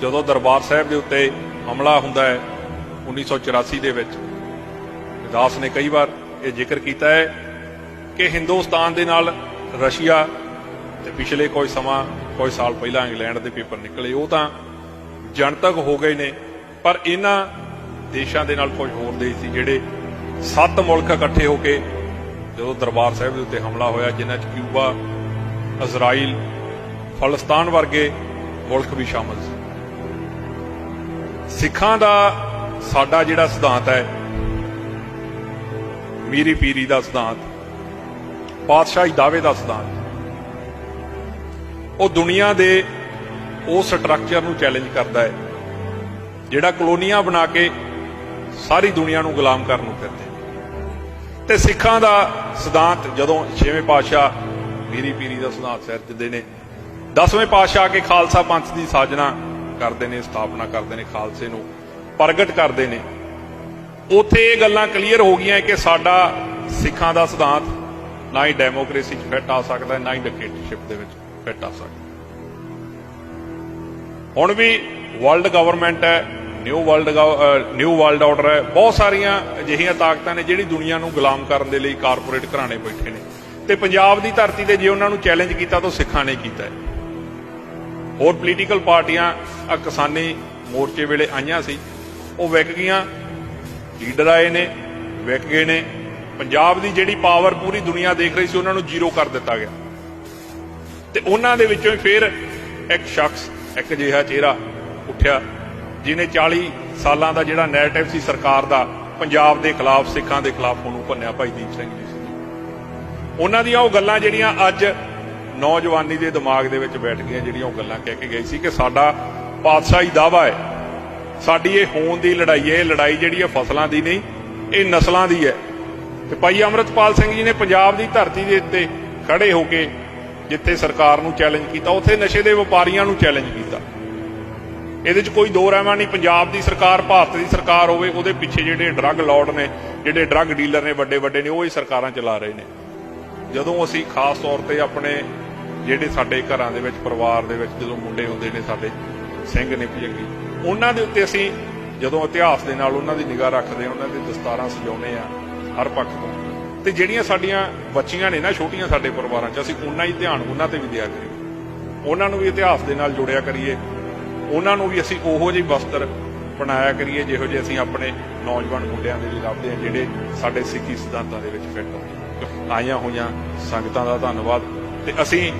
ਜਦੋਂ ਦਰਬਾਰ ਸਾਹਿਬ ਦੇ ਉੱਤੇ ਹਮਲਾ ਹੁੰਦਾ ਹੈ 1984 ਦੇ ਵਿੱਚ। ਦਾਸ ਨੇ ਕਈ ਵਾਰ ਇਹ ਜ਼ਿਕਰ ਕੀਤਾ ਹੈ ਕਿ ਹਿੰਦੁਸਤਾਨ ਦੇ ਨਾਲ ਰਸ਼ੀਆ ਤੇ ਪਿਛਲੇ ਕੋਈ ਸਮਾਂ ਕੋਈ ਸਾਲ ਪਹਿਲਾਂ ਇੰਗਲੈਂਡ ਦੇ ਪੇਪਰ ਨਿਕਲੇ, ਉਹ ਤਾਂ ਜਨਤਕ ਹੋ ਗਏ ਨੇ, ਪਰ ਇਹਨਾਂ ਦੇਸ਼ਾਂ ਦੇ ਨਾਲ ਕੁਝ ਹੋਰ ਦੇਸ਼ ਸੀ ਜਿਹੜੇ ਸੱਤ ਮੁਲਕ ਇਕੱਠੇ ਹੋ ਕੇ ਜਦੋਂ ਦਰਬਾਰ ਸਾਹਿਬ ਦੇ ਉੱਤੇ ਹਮਲਾ ਹੋਇਆ, ਜਿਨ੍ਹਾਂ 'ਚ ਕਿਊਬਾ, ਇਜ਼ਰਾਈਲ, ਫਲਸਤਾਨ ਵਰਗੇ ਮੁਲਕ ਵੀ ਸ਼ਾਮਲ ਸੀ। ਸਿੱਖਾਂ ਦਾ ਸਾਡਾ ਜਿਹੜਾ ਸਿਧਾਂਤ ਹੈ, ਮੀਰੀ ਪੀਰੀ ਦਾ ਸਿਧਾਂਤ, ਪਾਤਸ਼ਾਹੀ ਦਾਅਵੇ ਦਾ ਸਿਧਾਂਤ, ਉਹ ਦੁਨੀਆ ਦੇ ਉਸ ਸਟਰਕਚਰ ਨੂੰ ਚੈਲੰਜ ਕਰਦਾ ਹੈ, ਜਿਹੜਾ ਕਲੋਨੀਆਂ ਬਣਾ ਕੇ ਸਾਰੀ ਦੁਨੀਆ ਨੂੰ ਗੁਲਾਮ ਕਰਨ ਨੂੰ ਫਿਰਦੇ ਨੇ। ਤੇ ਸਿੱਖਾਂ ਦਾ ਸਿਧਾਂਤ ਜਦੋਂ ਛੇਵੇਂ ਪਾਤਸ਼ਾਹ ਮੀਰੀ ਪੀਰੀ ਦਾ ਸਿਧਾਂਤ ਸਿਰ ਦਿੰਦੇ ਨੇ, ਦਸਵੇਂ ਪਾਤਸ਼ਾਹ ਆ ਕੇ ਖਾਲਸਾ ਪੰਥ ਦੀ ਸਾਜਨਾ ਕਰਦੇ ਨੇ, ਸਥਾਪਨਾ ਕਰਦੇ ਨੇ, ਖਾਲਸੇ ਨੂੰ ਪ੍ਰਗਟ ਕਰਦੇ ਨੇ। ਉਥੇ ਇਹ ਗੱਲਾਂ ਕਲੀਅਰ ਹੋ ਗਈਆਂ ਕਿ ਸਾਡਾ ਸਿੱਖਾਂ ਦਾ ਸਿਧਾਂਤ ਨਾ ਹੀ ਡੈਮੋਕ੍ਰੇਸੀ 'ਚ ਫਿੱਟ ਆ ਸਕਦਾ, ਨਾ ਹੀ ਡਿਕਟੇਟਰਸ਼ਿਪ ਦੇ ਵਿੱਚ ਫਿੱਟ ਆ ਸਕਦਾ। ਹੁਣ ਵੀ ਵਰਲਡ ਗਵਰਨਮੈਂਟ ਹੈ, new world new world order ਹੈ, ਬਹੁਤ ਸਾਰੀਆਂ ਅਜਿਹੀਆਂ ਤਾਕਤਾਂ ਨੇ ਜਿਹੜੀ ਦੁਨੀਆ ਨੂੰ ਗੁਲਾਮ ਕਰਨ ਦੇ ਲਈ ਕਾਰਪੋਰੇਟ ਘਰਾਣੇ ਬੈਠੇ ਨੇ। ਤੇ ਪੰਜਾਬ ਦੀ ਧਰਤੀ ਤੇ ਜੇ ਉਹਨਾਂ ਨੂੰ ਚੈਲੰਜ ਕੀਤਾ ਤਾਂ ਸਿੱਖਾਂ ਨੇ ਕੀਤਾ ਹੈ। ਹੋਰ ਪੋਲੀਟੀਕਲ ਪਾਰਟੀਆਂ ਆ ਕਿਸਾਨੀ ਮੋਰਚੇ ਵੇਲੇ ਆਈਆਂ ਸੀ। ਉਹ ਵਿਕ ਗਈਆਂ, ਲੀਡਰ ਆਏ ਨੇ, ਵਿਕ ਗਏ ਨੇ। ਪੰਜਾਬ ਦੀ ਜਿਹੜੀ ਪਾਵਰ ਪੂਰੀ ਦੁਨੀਆ ਦੇਖ ਰਹੀ ਸੀ, ਉਹਨਾਂ ਨੂੰ ਜ਼ੀਰੋ ਕਰ ਦਿੱਤਾ ਗਿਆ। ਤੇ ਉਹਨਾਂ ਦੇ ਵਿੱਚੋਂ ਹੀ ਫਿਰ ਇੱਕ ਸ਼ਖਸ, ਇੱਕ ਅਜਿਹਾ ਚਿਹਰਾ ਉੱਠਿਆ ਜਿਨੇ 40 ਸਾਲਾਂ ਦਾ ਜਿਹੜਾ ਨੈਰੇਟਿਵ ਸੀ ਸਰਕਾਰ ਦਾ, ਪੰਜਾਬ ਦੇ ਖਿਲਾਫ, ਸਿੱਖਾਂ ਦੇ ਖਿਲਾਫ ਉਹਨੂੰ ਭੰਨਿਆ ਭਾਈ ਦੀਪ ਸਿੰਘ ਜੀ। ਉਹਨਾਂ ਦੀਆਂ ਉਹ ਗੱਲਾਂ ਜਿਹੜੀਆਂ ਅੱਜ ਨੌਜਵਾਨੀ ਦੇ ਦਿਮਾਗ ਦੇ ਵਿੱਚ ਬੈਠ ਗਈਆਂ ਜਿਹੜੀਆਂ ਉਹ ਗੱਲਾਂ ਕਹਿ ਕੇ ਗਈ ਸੀ ਕਿ ਸਾਡਾ ਪਾਤਸ਼ਾਹੀ ਦਾਵਾ ਹੈ। ਸਾਡੀ ਇਹ ਹੋਣ ਦੀ ਲੜਾਈ ਹੈ, ਇਹ ਲੜਾਈ ਜਿਹੜੀ ਹੈ ਫਸਲਾਂ ਦੀ ਨਹੀਂ, ਇਹ ਨਸਲਾਂ ਦੀ ਹੈ। ਤੇ ਭਾਈ ਅਮਰਤਪਾਲ ਸਿੰਘ ਜੀ ਨੇ ਪੰਜਾਬ ਦੀ ਧਰਤੀ ਦੇ ਉੱਤੇ ਖੜੇ ਹੋ ਕੇ ਜਿੱਥੇ ਸਰਕਾਰ ਨੂੰ ਚੈਲੰਜ ਕੀਤਾ, ਉੱਥੇ ਨਸ਼ੇ ਦੇ ਵਪਾਰੀਆਂ ਨੂੰ ਚੈਲੰਜ ਕੀਤਾ। ਇਹਦੇ 'ਚ ਕੋਈ ਦੋ ਰਹਿਮਾ ਨਹੀਂ, ਪੰਜਾਬ ਦੀ ਸਰਕਾਰ, ਭਾਰਤ ਦੀ ਸਰਕਾਰ ਹੋਵੇ, ਉਹਦੇ ਪਿੱਛੇ ਜਿਹੜੇ ਡਰੱਗ ਲਾਰਡ ਨੇ, ਜਿਹੜੇ ਡਰੱਗ ਡੀਲਰ ਨੇ ਵੱਡੇ ਵੱਡੇ ਨੇ, ਉਹ ਹੀ ਸਰਕਾਰਾਂ ਚਲਾ ਰਹੇ ਨੇ। ਜਦੋਂ ਅਸੀਂ ਖਾਸ ਤੌਰ ਤੇ ਆਪਣੇ ਜਿਹੜੇ ਸਾਡੇ ਘਰਾਂ ਦੇ ਵਿੱਚ, ਪਰਿਵਾਰ ਦੇ ਵਿੱਚ ਜਦੋਂ ਮੁੰਡੇ ਹੁੰਦੇ ਨੇ ਸਾਡੇ, ਸਿੰਘ ਨੇ ਭਜੰਗੀ ਉਹਨਾਂ ਦੇ ਉੱਤੇ ਅਸੀਂ ਜਦੋਂ ਇਤਿਹਾਸ ਦੇ ਨਾਲ ਉਹਨਾਂ ਦੀ ਨਿਗਾਹ ਰੱਖਦੇ ਹਾਂ, ਉਹਨਾਂ ਦੇ ਦਸਤਾਰਾਂ ਸਜਾਉਂਦੇ ਆ ਹਰ ਪੱਖ ਤੋਂ। ਤੇ ਜਿਹੜੀਆਂ ਸਾਡੀਆਂ ਬੱਚੀਆਂ ਨੇ ਨਾ, ਛੋਟੀਆਂ ਸਾਡੇ ਪਰਿਵਾਰਾਂ 'ਚ, ਅਸੀਂ ਉਹਨਾਂ ਹੀ ਧਿਆਨ ਉਹਨਾਂ ਤੇ ਵੀ ਦਿਆ ਕਰੀਏ। ਉਹਨਾਂ ਨੂੰ ਵੀ ਇਤਿਹਾਸ ਦੇ ਨਾਲ ਜੋੜਿਆ ਕਰੀਏ। ਉਹਨਾਂ ਨੂੰ ਵੀ ਅਸੀਂ ਉਹੋ ਜਿਹੀ ਵਸਤਰ ਬਣਾਇਆ ਕਰੀਏ, ਜਿਹੋ ਜਿਹੇ ਅਸੀਂ ਆਪਣੇ ਨੌਜਵਾਨ ਮੁੰਡਿਆਂ ਦੇ ਲਈ ਲੱਭਦੇ ਹਾਂ, ਜਿਹੜੇ ਸਾਡੇ ਸਿੱਖੀ ਸਿਧਾਂਤਾਂ ਦੇ ਵਿੱਚ ਫਿੱਟ ਹੋਣ। ਆਈਆਂ ਹੋਈਆਂ ਸੰਗਤਾਂ ਦਾ ਧੰਨਵਾਦ। ਤੇ ਅਸੀਂ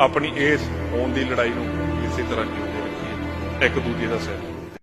ਆਪਣੀ ਇਸ ਹੋਣ ਦੀ ਲੜਾਈ ਨੂੰ ਇਸੇ ਤਰ੍ਹਾਂ ਜਿਉਂਦੇ ਰੱਖੀਏ। ਇੱਕ ਦੂਜੇ ਦਾ ਸਹਿਯੋਗ।